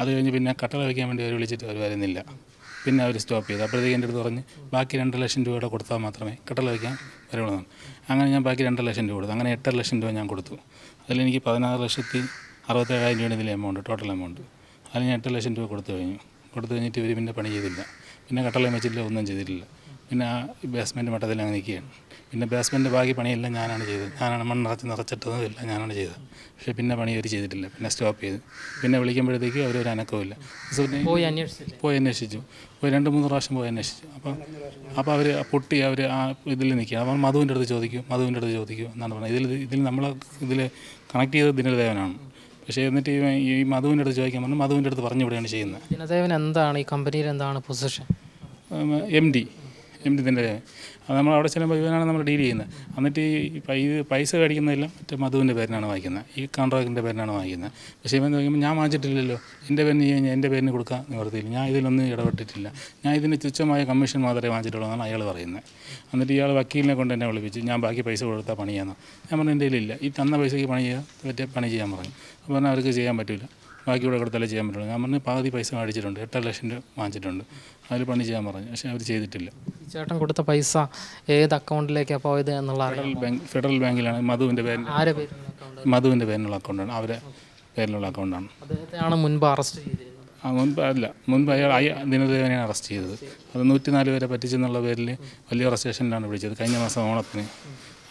അത് കഴിഞ്ഞ് പിന്നെ കട്ടള വയ്ക്കാൻ വേണ്ടി അവർ വിളിച്ചിട്ട് അവർ വരുന്നില്ല. പിന്നെ അവർ സ്റ്റോപ്പ് ചെയ്തു. അപ്പോഴത്തേക്ക് എന്റെ അടുത്ത് പറഞ്ഞ് ബാക്കി രണ്ട് ലക്ഷം രൂപയുടെ കൊടുത്താൽ മാത്രമേ കട്ടള വയ്ക്കാൻ വരുള്ളൂ അങ്ങനെ ഞാൻ ബാക്കി രണ്ട് ലക്ഷം രൂപ കൊടുത്തു. അങ്ങനെ എട്ടര ലക്ഷം രൂപ ഞാൻ കൊടുത്തു. അതിലെനിക്ക് പതിനാറ് ലക്ഷത്തി അറുപത്തേഴായിരം രൂപയാണ് ഇതിലെ എമൗണ്ട് ടോട്ടൽ എമൗണ്ട് അതിൽ ഞാൻ എട്ട് ലക്ഷം രൂപ കൊടുത്തു കഴിഞ്ഞു. കൊടുത്തു കഴിഞ്ഞിട്ട് ഇവർ പിന്നെ പണി ചെയ്തില്ല. പിന്നെ കട്ടളയും വെച്ചില്ല ഒന്നും ചെയ്തിട്ടില്ല. പിന്നെ ആ ബേസ്മെന്റ് മട്ടത്തിൽ അങ്ങ് നിൽക്കുകയാണ്. പിന്നെ ബേസ്മെന്റ് ബാക്കി പണിയെല്ലാം ഞാനാണ് ചെയ്തത്. ഞാനാണ് മണ്ണ് നിറച്ച് നിറച്ചിട്ടതും എല്ലാം ഞാനാണ് ചെയ്തത്. പക്ഷേ പിന്നെ പണി അവർ ചെയ്തിട്ടില്ല. പിന്നെ സ്റ്റോപ്പ് ചെയ്ത്. പിന്നെ വിളിക്കുമ്പോഴത്തേക്ക് അവരൊരു പിന്നെ പോയി അന്വേഷിച്ചു പോയി അന്വേഷിച്ചു. പോയി രണ്ട് മൂന്ന് പ്രാവശ്യം പോയി അന്വേഷിച്ചു. അപ്പോൾ അപ്പോൾ അവർ പൊട്ടി അവർ ആ ഇതിൽ നിൽക്കുക അപ്പോൾ മധുവിന്റെ അടുത്ത് ചോദിക്കും. മധുവിന്റെ അടുത്ത് ചോദിക്കും എന്നാണ് പറഞ്ഞത്. ഇതിൽ ഇതിൽ നമ്മൾ ഇതിൽ കണക്ട് ചെയ്തത് ദിനദേവനാണ് പക്ഷേ എന്നിട്ട് ഈ ഈ മധുവിന്റെ അടുത്ത് ചോദിക്കാൻ പറഞ്ഞു മധുവിന്റെ അടുത്ത് പറഞ്ഞു വിടുകയാണ് ചെയ്യുന്നത്. ദിനദേവൻ എന്താണ് ഈ കമ്പനിയിൽ എന്താണ് position M D M D തന്നെ അത് നമ്മൾ അവിടെ ചെല്ലുമ്പോൾ ഇവനാണ് നമ്മൾ ഡീൽ ചെയ്യുന്നത്. എന്നിട്ട് ഈ ഇത് പൈസ മേടിക്കുന്നതെല്ലാം മറ്റേ മധുവിന്റെ പേരിനാണ് വാങ്ങിക്കുന്നത്. ഈ കോൺട്രാക്റ്റിന്റെ പേരിനാണ് വാങ്ങിക്കുന്നത്. പക്ഷേ ഇവൻ ചോദിക്കുമ്പോൾ ഞാൻ വാങ്ങിച്ചിട്ടില്ലല്ലോ. എന്റെ പേരിന് ഞാൻ എന്റെ പേരിന് കൊടുക്കാൻ നിവർത്തിയില്ല ഞാൻ ഇതിലൊന്നും ഇടപെട്ടിട്ടില്ല. ഞാൻ ഇതിന് തുച്ഛമായ കമ്മീഷൻ മാത്രമേ വാങ്ങിച്ചിട്ടുള്ളൂ എന്നാണ് അയാൾ പറയുന്നത്. എന്നിട്ട് ഇയാൾ വക്കീലിനെ കൊണ്ട് എന്നെ വിളിപ്പിച്ച് ഞാൻ ബാക്കി പൈസ കൊടുത്താൽ പണിയാന്ന്. ഞാൻ പറഞ്ഞു എന്റെ കയ്യിലില്ല. ഈ തന്ന പൈസയ്ക്ക് പണി ചെയ്യാൻ പറ്റിയ പണി ചെയ്യാൻ പറഞ്ഞു. അപ്പോൾ പറഞ്ഞാൽ അവർക്ക് ചെയ്യാൻ പറ്റില്ല. ബാക്കിയുള്ള കൂടെ കൊടുത്താലേ ചെയ്യാൻ പറ്റുള്ളൂ ഞാൻ പറഞ്ഞു പാതി പൈസ മേടിച്ചിട്ടുണ്ട്. എട്ടര ലക്ഷം രൂപ വാങ്ങിച്ചിട്ടുണ്ട്. അതിൽ പണി ചെയ്യാൻ പറഞ്ഞു. പക്ഷേ അവർ ചെയ്തിട്ടില്ല. ചേട്ടൻ കൊടുത്ത പൈസ ഏത് അക്കൗണ്ടിലേക്കാണ് പോയത് എന്നുള്ള ഫെഡറൽ ബാങ്ക് ഫെഡറൽ ബാങ്കിലാണ്. മധുവിന്റെ പേരിൽ. ആരെ മധുവിന്റെ പേരിലുള്ള അക്കൗണ്ടാണ്. അവരെ പേരിലുള്ള അക്കൗണ്ടാണ്. അദ്ദേഹത്തെയാണ് മുൻപ് അറസ്റ്റ് ചെയ്തിരുന്നത്. ആ മുൻപ് അല്ല. മുൻപ് അയാൾ ദിനദേവനെയാണ് അറസ്റ്റ് ചെയ്തത്. അത് നൂറ്റിനാല് പേരെ പറ്റിച്ചെന്നുള്ള പേരിൽ വലിയ അറസ്റ്റേഷനിലാണ് പിടിച്ചത്. കഴിഞ്ഞ മാസം ഓണത്തിന്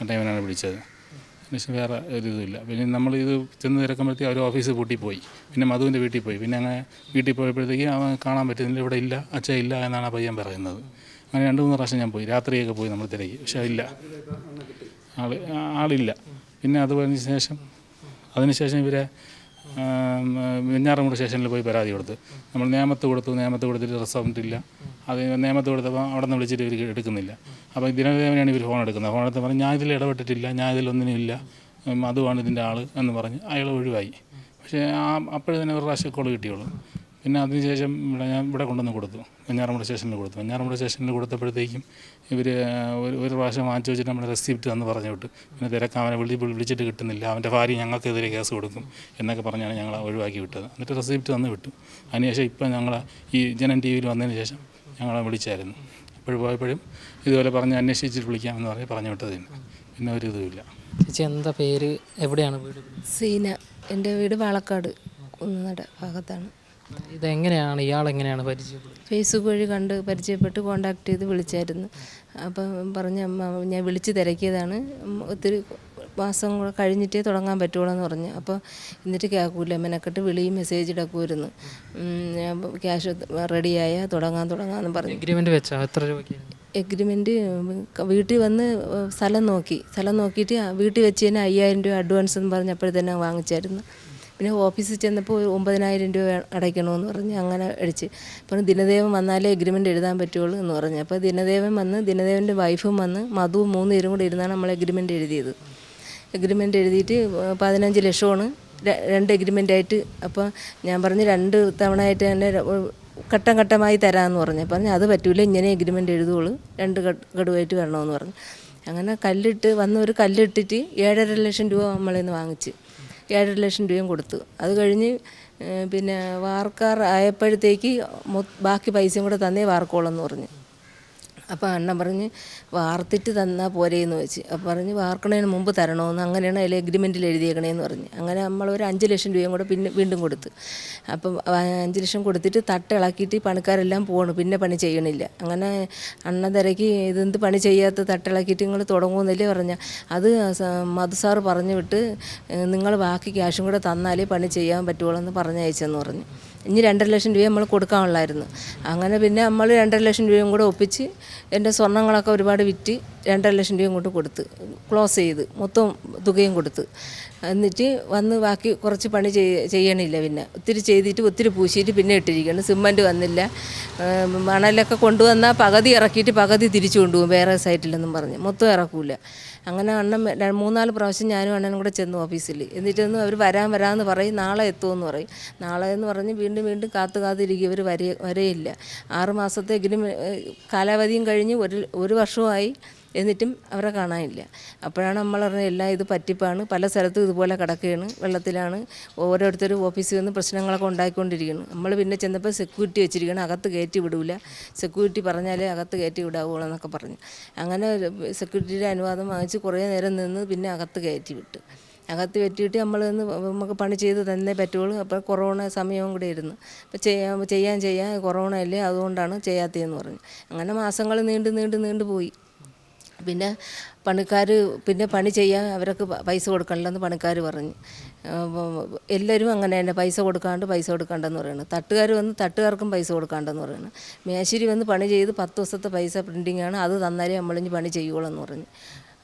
ആ ടൈമിനാണ് വിളിച്ചത് പക്ഷേ വേറെ ഒരു പിന്നെ നമ്മൾ ഇത് ചെന്ന് തിരക്കുമ്പോഴത്തേക്ക് അവർ ഓഫീസ് പൂട്ടി പോയി. പിന്നെ മധുവിന്റെ വീട്ടിൽ പോയി. പിന്നെ അങ്ങനെ വീട്ടിൽ പോയപ്പോഴത്തേക്ക് അവൻ കാണാൻ പറ്റുന്നില്ല. ഇവിടെ ഇല്ല അച്ഛ ഇല്ല എന്നാണ് ആ പയ്യൻ പറയുന്നത്. അങ്ങനെ രണ്ട് മൂന്ന് പ്രാവശ്യം ഞാൻ പോയി. രാത്രിയൊക്കെ പോയി നമ്മൾ തിരക്കി. പക്ഷേ ഇല്ല. ആൾ ആളില്ല. പിന്നെ അത് പറഞ്ഞ ശേഷം അതിനുശേഷം ഇവരെ വെഞ്ഞാറമൂട് സ്റ്റേഷനിൽ പോയി പരാതി കൊടുത്ത്. നമ്മൾ നിയമത്ത് കൊടുത്തു നിയമത്ത് കൊടുത്തിട്ട് റെസ്പോണ്ട് ഇല്ല. അത് നിയമത്ത് കൊടുത്തപ്പോൾ അവിടെ നിന്ന് വിളിച്ചിട്ട് ഇവർ എടുക്കുന്നില്ല. അപ്പോൾ ദിനദേവനാണ് ഇവർ ഫോൺ എടുക്കുന്നത്. ഫോൺ എടുത്ത് പറഞ്ഞ് ഞാൻ ഇതിൽ ഇടപെട്ടിട്ടില്ല ഞാൻ ഇതിലൊന്നിനും ഇല്ല അതുമാണ് ഇതിന്റെ ആൾ എന്ന് പറഞ്ഞ് അയാൾ ഒഴിവായി. പക്ഷേ ആ അപ്പോഴേ തന്നെ ഒരു പ്രാവശ്യം കോൾ കിട്ടിയുള്ളൂ. പിന്നെ അതിനുശേഷം ഇവിടെ ഞാൻ ഇവിടെ കൊണ്ടുവന്ന് കൊടുത്തു. വെഞ്ഞാറമൂട് സ്റ്റേഷനിൽ കൊടുത്തു. വെഞ്ഞാറമൂട് സ്റ്റേഷനിൽ കൊടുത്തപ്പോഴത്തേക്കും ഇവർ ഒരു ഒരു പ്രാവശ്യം വാങ്ങിച്ചു വെച്ചിട്ട് നമ്മുടെ റെസിപ്റ്റ് തന്ന് പറഞ്ഞു വിട്ടു. പിന്നെ തിരക്ക് അവനെ വിളി വിളിച്ചിട്ട് കിട്ടുന്നില്ല. അവന്റെ ഭാര്യ ഞങ്ങൾക്കെതിരെ കേസ് കൊടുക്കും എന്നൊക്കെ പറഞ്ഞാണ് ഞങ്ങൾ ഒഴിവാക്കി വിട്ടത്. എന്നിട്ട് റെസിപ്റ്റ് തന്ന് വിട്ടു. അതിനുശേഷം ഇപ്പം ഞങ്ങൾ ഈ ജനൻ ടി വിയിൽ വന്നതിന് ശേഷം ഞങ്ങളെ വിളിച്ചായിരുന്നു. അപ്പോഴും പോയപ്പോഴും ഇതുപോലെ പറഞ്ഞ് അന്വേഷിച്ചിട്ട് വിളിക്കാമെന്ന് പറഞ്ഞ് പറഞ്ഞു വിട്ടത് തന്നെ പിന്നെ ഒരു ഇതുമില്ല ചേച്ചി എന്താ പേര്? എവിടെയാണ് വീട്? സീന. എന്റെ വീട് പാലക്കാട് കുന്നട ഭാഗത്താണ്. ഇതെങ്ങനെയാണ്? ഇയാൾ എങ്ങനെയാണ് പരിചയപ്പെടുന്നത്? ഫേസ്ബുക്ക് വഴി കണ്ട് പരിചയപ്പെട്ട് കോണ്ടാക്ട് ചെയ്ത് വിളിച്ചായിരുന്നു. അപ്പം പറഞ്ഞ ഞാൻ വിളിച്ച് തിരക്കിയതാണ്. ഒത്തിരി മാസം കൂടെ കഴിഞ്ഞിട്ടേ തുടങ്ങാൻ പറ്റുള്ളൂ എന്ന് പറഞ്ഞു. അപ്പോൾ എന്നിട്ട് കേൾക്കൂല. മെനക്കെട്ട് വിളിയും മെസ്സേജ് ഇടക്കുമായിരുന്നു. ക്യാഷ് റെഡിയായ തുടങ്ങാൻ തുടങ്ങാമെന്ന് പറഞ്ഞു. എഗ്രിമെന്റ് വെച്ചാൽ എത്ര രൂപയ്ക്ക് എഗ്രിമെന്റ് വീട്ടിൽ വന്ന് സ്ഥലം നോക്കി. സ്ഥലം നോക്കിയിട്ട് വീട്ടിൽ വെച്ച് തന്നെ അയ്യായിരം രൂപ അഡ്വാൻസ് എന്ന് പറഞ്ഞപ്പോഴത്തന്നെ വാങ്ങിച്ചായിരുന്നു. പിന്നെ ഓഫീസിൽ ചെന്നപ്പോൾ ഒമ്പതിനായിരം രൂപ അടയ്ക്കണമെന്ന് പറഞ്ഞ് അങ്ങനെ അടിച്ച്. അപ്പോൾ ദിനദേവൻ വന്നാലേ എഗ്രിമെന്റ് എഴുതാൻ പറ്റുള്ളൂ എന്ന് പറഞ്ഞു. അപ്പോൾ ദിനദേവൻ വന്ന് ദിനദേവന്റെ വൈഫും വന്ന് മധുവും മൂന്ന് പേരും കൂടെ ഇരുന്നാണ് നമ്മൾ എഗ്രിമെന്റ് എഴുതിയത്. എഗ്രിമെന്റ് എഴുതിയിട്ട് പതിനഞ്ച് ലക്ഷമാണ്. രണ്ട് എഗ്രിമെന്റായിട്ട് അപ്പോൾ ഞാൻ പറഞ്ഞ് രണ്ട് തവണയായിട്ട് തന്നെ ഘട്ടം ഘട്ടമായി തരാമെന്ന് പറഞ്ഞു. പറഞ്ഞു അത് പറ്റൂല ഇങ്ങനെ എഗ്രിമെന്റ് എഴുതുള്ളൂ. രണ്ട് ഗഡുവായിട്ട് വരണമെന്ന് പറഞ്ഞു. അങ്ങനെ കല്ലിട്ട് വന്ന ഒരു കല്ലിട്ടിട്ട് ഏഴര ലക്ഷം രൂപ നമ്മളിൽ നിന്ന് വാങ്ങിച്ച്. ഏഴര ലക്ഷം രൂപയും കൊടുത്തു. അത് കഴിഞ്ഞ് പിന്നെ വാർക്കാർ ആയപ്പോഴത്തേക്ക് ബാക്കി പൈസയും കൂടെ തന്നേ വാർക്കോളെന്ന് പറഞ്ഞു. അപ്പോൾ അണ്ണൻ പറഞ്ഞ് വാർത്തിട്ട് തന്നാൽ പോരേന്ന് വെച്ച്. അപ്പോൾ പറഞ്ഞ് വാർക്കണതിന് മുമ്പ് തരണമെന്ന് അങ്ങനെയാണ് അതിൽ എഗ്രിമെന്റിൽ എഴുതിയേക്കണേന്ന് പറഞ്ഞ്. അങ്ങനെ നമ്മൾ ഒരു അഞ്ച് ലക്ഷം രൂപയും കൂടെ പിന്നെ വീണ്ടും കൊടുത്ത്. അപ്പം അഞ്ച് ലക്ഷം കൊടുത്തിട്ട് തട്ട് ഇളക്കിയിട്ട് ഈ പണിക്കാരെല്ലാം പോകണം പിന്നെ പണി ചെയ്യണില്ല. അങ്ങനെ അണ്ണൻ തിരക്കി ഇതെന്ത് പണി ചെയ്യാത്ത തട്ടിളക്കിയിട്ട് നിങ്ങൾ തുടങ്ങുമെന്നല്ലേ പറഞ്ഞ. അത് മധുസാർ പറഞ്ഞു വിട്ട് നിങ്ങൾ ബാക്കി ക്യാഷും കൂടെ തന്നാലേ പണി ചെയ്യാൻ പറ്റുള്ളൂ എന്ന് പറഞ്ഞയച്ചെന്ന് പറഞ്ഞു. ഇനി രണ്ടര ലക്ഷം രൂപ നമ്മൾ കൊടുക്കാനുള്ളായിരുന്നു. അങ്ങനെ പിന്നെ നമ്മൾ രണ്ടര ലക്ഷം രൂപയും കൂടെ ഒപ്പിച്ച് എന്റെ സ്വർണങ്ങളൊക്കെ ഒരുപാട് വിറ്റ് രണ്ടര ലക്ഷം രൂപയും കൊണ്ട് കൊടുത്ത് ക്ലോസ് ചെയ്ത് മൊത്തം തുകയും കൊടുത്ത്. എന്നിട്ട് വന്ന് ബാക്കി കുറച്ച് പണി ചെയ് ചെയ്യണില്ല പിന്നെ. ഒത്തിരി ചെയ്തിട്ട് ഒത്തിരി പൂശിയിട്ട് പിന്നെ ഇട്ടിരിക്കുകയാണ്. സിമന്റ് വന്നില്ല. മണലൊക്കെ കൊണ്ടുവന്നാൽ പകുതി ഇറക്കിയിട്ട് പകുതി തിരിച്ചു കൊണ്ടുപോകും. വേറെ സൈറ്റിലെന്നും പറഞ്ഞ്. മൊത്തം ഇറക്കൂല. അങ്ങനെ അണ്ണൻ മൂന്നാൽ പ്രാവശ്യം ഞാനും അണ്ണനും കൂടെ ചെന്നു ഓഫീസിൽ എന്നിട്ടൊന്നും അവർ വരാൻ വരാമെന്ന് പറയും. നാളെ എത്തുമെന്ന് പറയും. നാളെ എന്ന് പറഞ്ഞ് വീണ്ടും വീണ്ടും കാത്തു കാത്തിരിക്കും. ഇവർ വരെ വരെയില്ല. ആറ് മാസത്തെ കാലാവധിയും കഴിഞ്ഞ് ഒരു ഒരു വർഷമായി എന്നിട്ടും അവരെ കാണാനില്ല. അപ്പോഴാണ് നമ്മൾ പറഞ്ഞത് എല്ലാം ഇത് പറ്റിപ്പാണ്. പല സ്ഥലത്തും ഇതുപോലെ കിടക്കുകയാണ്. വെള്ളത്തിലാണ് ഓരോരുത്തരും ഓഫീസിൽ നിന്ന് പ്രശ്നങ്ങളൊക്കെ ഉണ്ടായിക്കൊണ്ടിരിക്കുന്നു. നമ്മൾ പിന്നെ ചെന്നപ്പോൾ സെക്യൂരിറ്റി വെച്ചിരിക്കണം അകത്ത് കയറ്റി വിടൂല. സെക്യൂരിറ്റി പറഞ്ഞാലേ അകത്ത് കയറ്റി വിടാവുള്ളൂ എന്നൊക്കെ പറഞ്ഞു. അങ്ങനെ സെക്യൂരിറ്റിയുടെ അനുവാദം വാങ്ങിച്ച് കുറേ നേരം നിന്ന് പിന്നെ അകത്ത് കയറ്റി വിട്ടു. അകത്ത് വെറ്റിയിട്ട് നമ്മൾ നിന്ന് നമുക്ക് പണി ചെയ്ത് തന്നെ പറ്റുള്ളൂ. അപ്പോൾ കൊറോണ സമയവും കൂടെ ഇരുന്നു അപ്പോൾ ചെയ്യാൻ ചെയ്യാൻ ചെയ്യാൻ കൊറോണ അല്ലേ അതുകൊണ്ടാണ് ചെയ്യാത്തതെന്ന് പറഞ്ഞു. അങ്ങനെ മാസങ്ങൾ നീണ്ട് നീണ്ട് നീണ്ട് പോയി. പിന്നെ പണിക്കാർ പിന്നെ പണി ചെയ്യാൻ അവർക്ക് പൈസ കൊടുക്കണില്ലെന്ന് പണിക്കാർ പറഞ്ഞു. എല്ലാവരും അങ്ങനെ തന്നെ പൈസ കൊടുക്കാണ്ട് പൈസ കൊടുക്കാണ്ടെന്ന് പറയുന്നത് തട്ടുകാർ വന്ന് തട്ടുകാർക്കും പൈസ കൊടുക്കാണ്ടെന്ന് പറയുന്നത് മേശരി വന്ന് പണി ചെയ്ത് പത്ത് ദിവസത്തെ പൈസ പ്രിന്റിങ്ങാണ് അത് തന്നാലേ നമ്മളിഞ്ഞ് പണി ചെയ്യുള്ളൂ എന്ന് പറഞ്ഞു.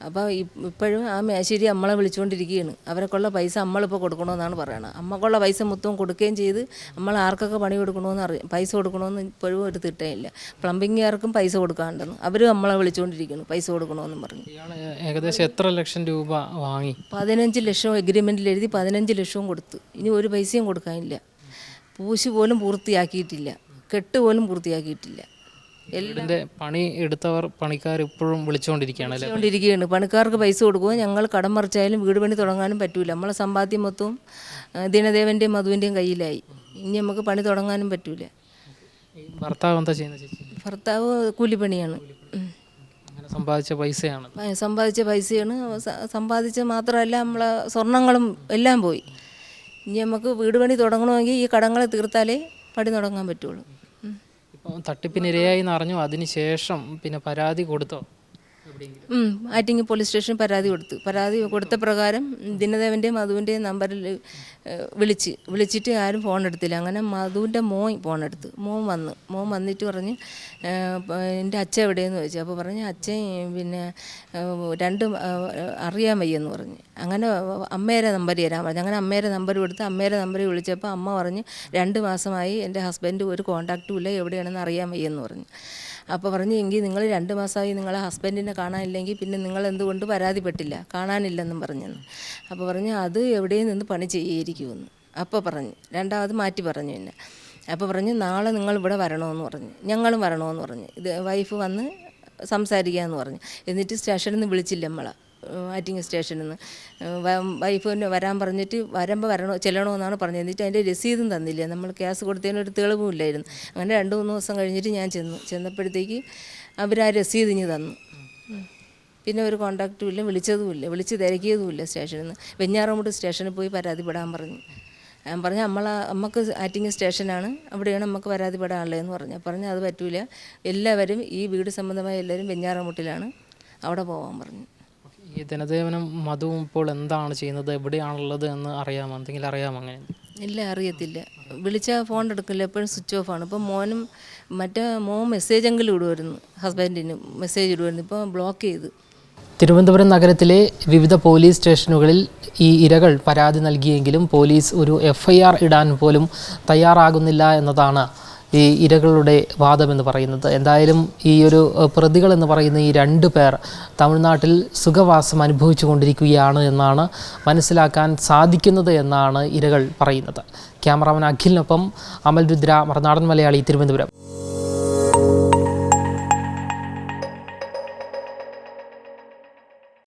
അപ്പോൾ ഇപ്പോഴും ആ മേശേരി നമ്മളെ വിളിച്ചുകൊണ്ടിരിക്കുകയാണ് അവരെക്കുള്ള പൈസ നമ്മളിപ്പോൾ കൊടുക്കണമെന്നാണ് പറയുന്നത് അമ്മക്കുള്ള പൈസ മൊത്തം കൊടുക്കുകയും ചെയ്ത് നമ്മൾ ആർക്കൊക്കെ പണി കൊടുക്കണമെന്ന് അറിയാം പൈസ കൊടുക്കണമെന്ന് ഇപ്പോഴും ഒരു തിട്ടമില്ല പ്ലംബിങ്ങുകാർക്കും പൈസ കൊടുക്കാണ്ടെന്ന്. അവർ നമ്മളെ വിളിച്ചുകൊണ്ടിരിക്കുന്നു പൈസ കൊടുക്കണമെന്ന് പറഞ്ഞു. ഏകദേശം എത്ര ലക്ഷം രൂപ വാങ്ങി? പതിനഞ്ച് ലക്ഷം എഗ്രിമെന്റിൽ എഴുതി പതിനഞ്ച് ലക്ഷവും കൊടുത്തു. ഇനി ഒരു പൈസയും കൊടുക്കാനില്ല. പൂശ് പോലും പൂർത്തിയാക്കിയിട്ടില്ല. കെട്ട് പോലും പൂർത്തിയാക്കിയിട്ടില്ല. വീടിന്റെ പണി എടുത്തവർ പണിക്കാർ ഇപ്പോഴും വിളിച്ചുകൊണ്ടിരിക്കുകയാണ് അല്ലേ? കൊണ്ടിരിക്കുകയാണ് പണിക്കാർക്ക് പൈസ കൊടുക്കുക ഞങ്ങൾ കടം മറിച്ചായാലും വീട് പണി തുടങ്ങാനും പറ്റൂല. നമ്മളെ സമ്പാദ്യം മൊത്തവും ദിനദേവന്റെയും മധുവിന്റെയും കയ്യിലായി. ഇനി നമുക്ക് പണി തുടങ്ങാനും പറ്റൂല. ഭർത്താവ് എന്താ ചെയ്യുന്നത് ചേച്ചി? ഭർത്താവ് കൂലിപ്പണിയാണ്. അങ്ങനെ സമ്പാദിച്ച പൈസയാണ്. സമ്പാദിച്ച പൈസയാണ്. സമ്പാദിച്ച മാത്രമല്ല നമ്മളെ സ്വർണങ്ങളും എല്ലാം പോയി. ഇനി നമുക്ക് വീട് പണി തുടങ്ങണമെങ്കിൽ ഈ കടങ്ങളെ തീർത്താലേ പണി തുടങ്ങാൻ പറ്റുള്ളൂ. തട്ടിപ്പിനിരയായി എന്നറിഞ്ഞു അതിനുശേഷം അതിന് പിന്നെ പരാതി കൊടുത്തോ. ഉം, പോലീസ് സ്റ്റേഷൻ പരാതി കൊടുത്തു. പരാതി കൊടുത്ത പ്രകാരം ദിനദേവന്റെയും മധുവിന്റെയും നമ്പറിൽ വിളിച്ച് വിളിച്ചിട്ട് ആരും ഫോൺ എടുത്തില്ല. അങ്ങനെ മധുവിന്റെ മോൻ ഫോൺ എടുത്തു. മോൻ വന്ന്. മോൻ വന്നിട്ട് പറഞ്ഞ് എന്റെ അച്ഛൻ എവിടെയെന്ന് ചോദിച്ചു. അപ്പോൾ പറഞ്ഞ് അച്ഛൻ പിന്നെ രണ്ട് അറിയാൻ വയ്യെന്ന് പറഞ്ഞ്. അങ്ങനെ അമ്മേരെ നമ്പർ തരാൻ പറഞ്ഞു. അങ്ങനെ അമ്മേരെ നമ്പർ കൊടുത്ത് അമ്മേരെ നമ്പറിൽ വിളിച്ചപ്പോൾ അമ്മ പറഞ്ഞു രണ്ട് മാസമായി എന്റെ ഹസ്ബൻഡ് ഒരു കോണ്ടാക്റ്റും ഇല്ല. എവിടെയാണെന്ന് അറിയാൻ വയ്യെന്ന് പറഞ്ഞു. അപ്പോൾ പറഞ്ഞു എങ്കിൽ നിങ്ങൾ രണ്ട് മാസമായി നിങ്ങളെ ഹസ്ബൻഡിനെ കാണാനില്ലെങ്കിൽ പിന്നെ നിങ്ങൾ എന്തുകൊണ്ട് പരാതിപ്പെട്ടില്ല? കാണാനില്ലെന്നും പറഞ്ഞെന്ന്. അപ്പോൾ പറഞ്ഞു അത് എവിടെയും നിന്ന് പണി ചെയ്യുമായിരിക്കുമെന്ന് അപ്പോൾ പറഞ്ഞു രണ്ടാമത് മാറ്റി പറഞ്ഞു പിന്നെ അപ്പോൾ പറഞ്ഞു നാളെ നിങ്ങൾ ഇവിടെ വരണമെന്ന് പറഞ്ഞു. ഞങ്ങളും വരണമെന്ന് പറഞ്ഞു. ഇത് വൈഫ് വന്ന് സംസാരിക്കാമെന്ന് പറഞ്ഞു. എന്നിട്ട് സ്റ്റേഷനിൽ നിന്ന് വിളിച്ചില്ല നമ്മളെ ആറ്റിങ്ങൽ സ്റ്റേഷനിൽ നിന്ന്. വൈഫ് വൈഫിന് വരാൻ പറഞ്ഞിട്ട് വരുമ്പോൾ വരണോ ചെല്ലണമെന്നാണ് പറഞ്ഞത്. എന്നിട്ട് അതിന്റെ രസീതും തന്നില്ല. നമ്മൾ ക്യാസ് കൊടുത്തതിന് ഒരു തെളിവും ഇല്ലായിരുന്നു. അങ്ങനെ രണ്ട് മൂന്ന് ദിവസം കഴിഞ്ഞിട്ട് ഞാൻ ചെന്നു. ചെന്നപ്പോഴത്തേക്ക് അവർ ആ രസീത് ഇനി തന്നു. പിന്നെ ഒരു കോണ്ടാക്റ്റും ഇല്ല വിളിച്ചതുമില്ല വിളിച്ച് തിരക്കിയതുമില്ല സ്റ്റേഷനിൽ നിന്ന്. വെഞ്ഞാറമൂട് സ്റ്റേഷനിൽ പോയി പരാതിപ്പെടാൻ പറഞ്ഞു. ഞാൻ പറഞ്ഞു നമ്മളെ നമുക്ക് ആറ്റിങ് സ്റ്റേഷനാണ്. അവിടെയാണ് നമുക്ക് പരാതിപ്പെടാനുള്ളതെന്ന് പറഞ്ഞു. പറഞ്ഞു അത് പറ്റൂല. എല്ലാവരും ഈ വീട് സംബന്ധമായ എല്ലാവരും വെഞ്ഞാറമൂട്ടിലാണ്. അവിടെ പോകാൻ പറഞ്ഞു. ഈ ദിനദേവനും മധുവും ഇപ്പോൾ എന്താണ് ചെയ്യുന്നത്? എവിടെയാണുള്ളത് എന്ന് അറിയാമോ? എന്തെങ്കിലും അറിയാമോ അങ്ങനെ? ഇല്ല അറിയത്തില്ല. വിളിച്ചാൽ ഫോൺ എടുക്കില്ല. എപ്പോഴും സ്വിച്ച് ഓഫ് ആണ്. ഇപ്പം മോനും മറ്റേ മോൻ മെസ്സേജെങ്കിലും ഇടുമായിരുന്നു ഹസ്ബൻഡിന് മെസ്സേജ് ഇടുമായിരുന്നു ഇപ്പോൾ ബ്ലോക്ക് ചെയ്ത്. തിരുവനന്തപുരം നഗരത്തിലെ വിവിധ പോലീസ് സ്റ്റേഷനുകളിൽ ഈ ഇരകൾ പരാതി നൽകിയെങ്കിലും പോലീസ് ഒരു എഫ്ഐആർ ഇടാൻ പോലും തയ്യാറാകുന്നില്ല എന്നതാണ് ഈ ഇരകളുടെ എന്ന് പറയുന്നത്. എന്തായാലും ഈ ഒരു പ്രതികൾ എന്ന് പറയുന്ന ഈ രണ്ട് പേർ തമിഴ്നാട്ടിൽ സുഖവാസം അനുഭവിച്ചു കൊണ്ടിരിക്കുകയാണ് എന്നാണ് മനസ്സിലാക്കാൻ സാധിക്കുന്നത് എന്നാണ് ഇരകൾ പറയുന്നത്. ക്യാമറാമാൻ അഖിലിനൊപ്പം അമൽ രുദ്ര മറുനാടൻ മലയാളി തിരുവനന്തപുരം.